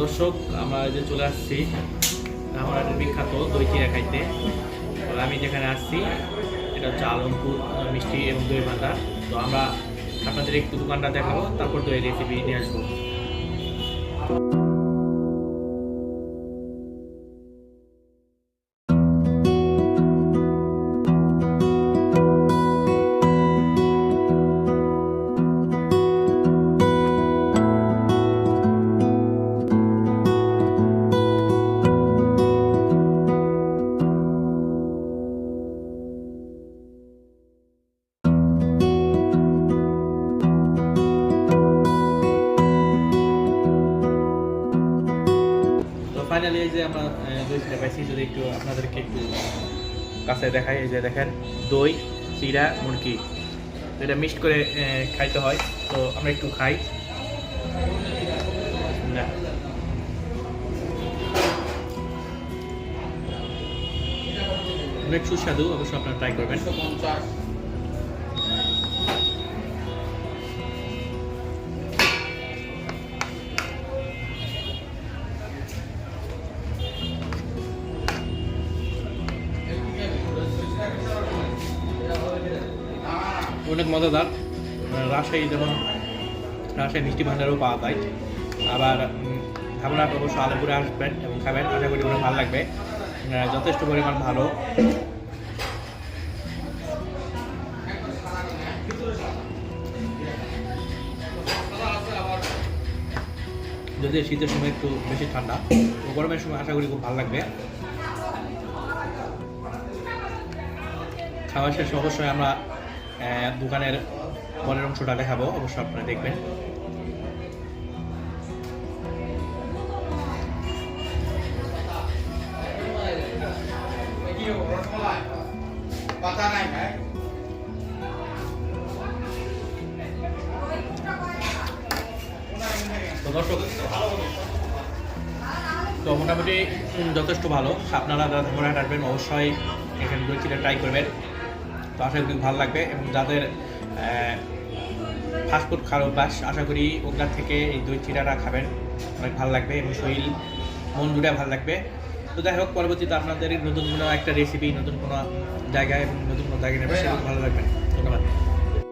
দর্শক, আমরা যে চলে আসছি। আমার একটা বিখ্যাত দই চিরা খাইতে তো আমি যেখানে আসছি, এটা হচ্ছে আলমপুর মিষ্টি এবং দই ভান্ডার। তো আমরা আপনাদের একটু দোকানটা দেখাবো, তারপর দই রেসিপি নিয়ে আসব। ফাইনালি এই যে আমরা দই চিড়া পাইছি, যদি একটু আপনাদেরকে একটু কাছে দেখাই, এই যে দেখেন, দই, চিরা, মুরগি। এটা মিক্সড করে খাইতে হয়, তো আমরা একটু খাই। না অনেক সুস্বাদু অবশ্যই আপনারা ট্রাই করবেন। অনেক মজাদার। রাজশাহী যেমন, রাজশাহী মিষ্টি ভান্ডারও পাওয়া যায়। আবার আপনারা অবশ্য আলমপুরে আসবেন এবং খাবেন। আশা করি অনেক ভালো লাগবে। যথেষ্ট পরিমাণ ভালো। যদি শীতের সময় একটু বেশি ঠান্ডা, তো গরমের সময় আশা করি খুব ভালো লাগবে। খাওয়া শেষে অবশ্যই আমরা দোকানের পরের অংশটা দেখাবো অবশ্যই আপনারা দেখবেন। তো মোটামুটি যথেষ্ট ভালো। আপনারা যারা ধর্মঘাট আসবেন অবশ্যই এখানে দই ট্রাই করবেন। আশা করি ভালো লাগবে এবং যাদের ফাস্টফুড খাওয়ার অভ্যাস, আশা করি ওখান থেকে এই দই চিরাটা খাবেন। অনেক ভালো লাগবে এবং শরীর, মন দুটা ভালো লাগবে। তো যাই হোক, পরবর্তীতে আপনাদের নতুন কোনো একটা রেসিপি নতুন কোনো জায়গায় এবং নতুন কোনো জায়গায় নেবে সেগুলো ভালো লাগবে। ধন্যবাদ।